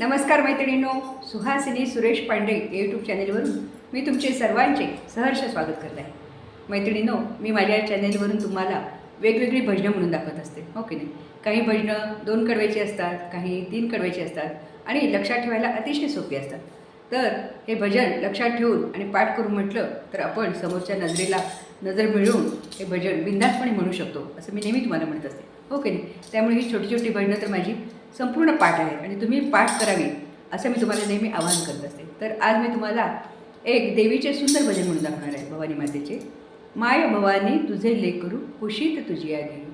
नमस्कार मैत्रिणींनो सुहासिनी सुरेश पांडे यूट्यूब चॅनेलवरून मी तुमचे सर्वांचे सहर्ष स्वागत करत आहे. मैत्रिणींनो मी माझ्या चॅनेलवरून तुम्हाला वेगवेगळी भजनं म्हणून दाखवत असते हो की नाही? काही भजनं दोन कडव्याची असतात काही तीन कडव्याची असतात आणि लक्षात ठेवायला अतिशय सोपी असतात. तर हे भजन लक्षात ठेवून आणि पाठ करून म्हटलं तर आपण समोरच्या नजरेला नजर मिळवून हे भजन बिंदासपणे म्हणू शकतो असं मी नेहमी तुम्हाला म्हणत असते. हो ओके नाही? त्यामुळे ही छोटी छोटी भजनं तर माझी संपूर्ण पाठ आहे आणि तुम्ही पाठ करावी असं मी तुम्हाला नेहमी आवाहन करत असते. तर आज मी तुम्हाला एक देवीचे सुंदर भजन म्हणून दाखवणार आहे भवानी मातेचे. माय भवानी तुझे लेख करू कुशीत तुझी आली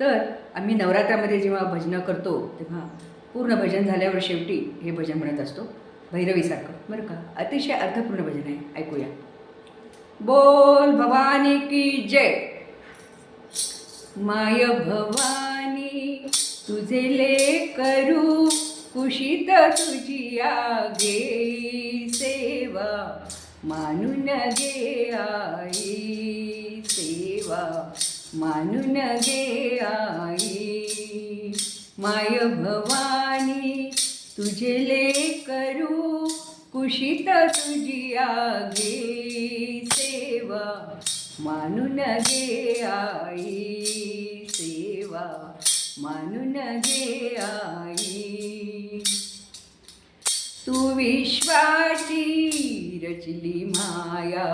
तर आम्ही नवरात्रामध्ये जेव्हा भजनं करतो तेव्हा पूर्ण भजन झाल्यावर शेवटी हे भजन म्हणत असतो. भैरवीसारखं बरं का? अतिशय अर्थपूर्ण भजन आहे ऐकूया. बोल भवानी की जय. माय भवानी तुझे लेकरू कुशीत तुझी आगे सेवा. मानून गे आई सेवा. मानून गे आई. माय भवानी तुझे लेकरू कुशीत तुझी आगे मानून गे आई सेवा मानून गे आई। तू विश्वाची रचली माया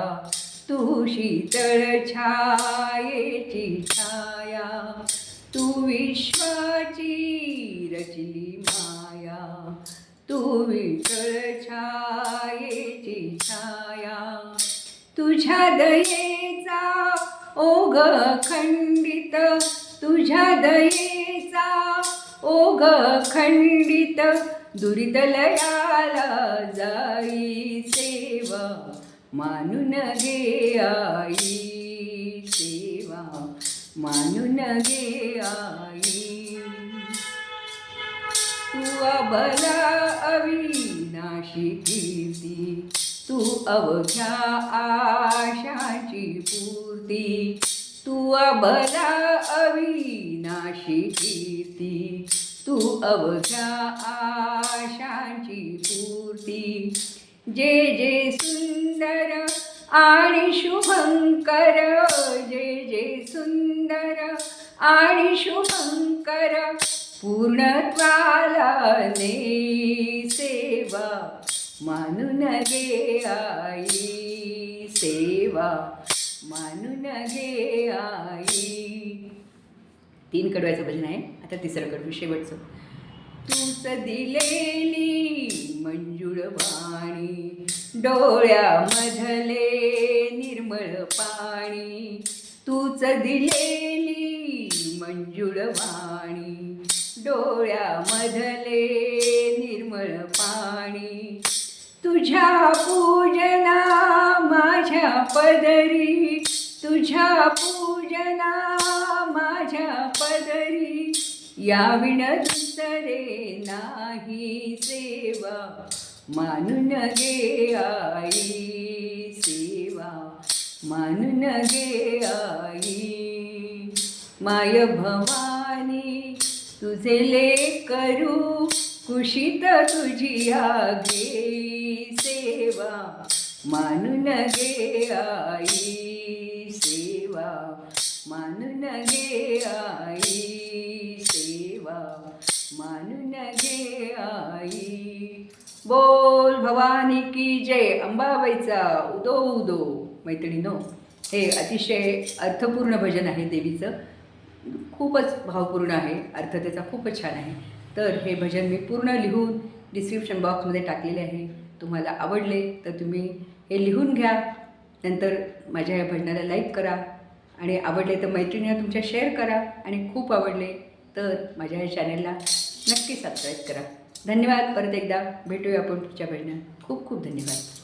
तू शीतळ छायेची छाया तू विश्वाची रचली माया तू विठळ छाया। तुझ्या दयेचा ओघ खंडित तुझ्या दयेचा ओघ खंडित दुर्दलयाला जाई सेवा मानून गे आई सेवा मानून गे आई. तू अबला अविनाशी कीर्ती तू अवघ्या आशाची पूर्ती तू अबला अविनाशी कीर्ती तू अवघ्या आशाची पूर्ती. जे जे सुंदर आणि शुभंकर जे जे सुंदर आणि शुभंकर पूर्णत्वाला ने म्हणून गे आई सेवा म्हणून गे आई. तीन कडवायचं भजन आहे. आता तिसरं कडवं शेवटचं. तूच दिलेली मंजूळ वाणी डोळ्यामधले निर्मळ पाणी. तूच दिलेली मंजूळ वाणी डोळ्यामधले निर्मळ पाणी. तुझ्या पूजना माझ्या पदरी. तुझ्या पूजना माझ्या पदरी. या विण दुसरे नाही सेवा मानून गे आई सेवा मानून गे आई. माय भवानी तुझे लेकरू कुशीत तुझी आगे. सेवा. मानून गे आई सेवा. मानून गे आई सेवा. मानून गे आई. बोल भवानी की जय. अंबाबाईचा उदो उदो. मैत्रिणीनो हे अतिशय अर्थपूर्ण भजन आहे देवीचं. खूपच भावपूर्ण आहे. अर्थ त्याचा खूपच छान आहे. तर हे भजन मी पूर्ण लिहून डिस्क्रिप्शन बॉक्समध्ये टाकलेले आहे. तुम्हाला आवडले तर तुम्ही हे लिहून घ्या. नंतर माझ्या या भजनाला लाईक करा. आणि आवडले तर मैत्रिणीला तुमच्या शेअर करा. आणि खूप आवडले तर माझ्या या चॅनलला नक्की सबस्क्राईब करा. धन्यवाद. परत एकदा भेटूया आपण पुढच्या भजनात खूप खूप धन्यवाद.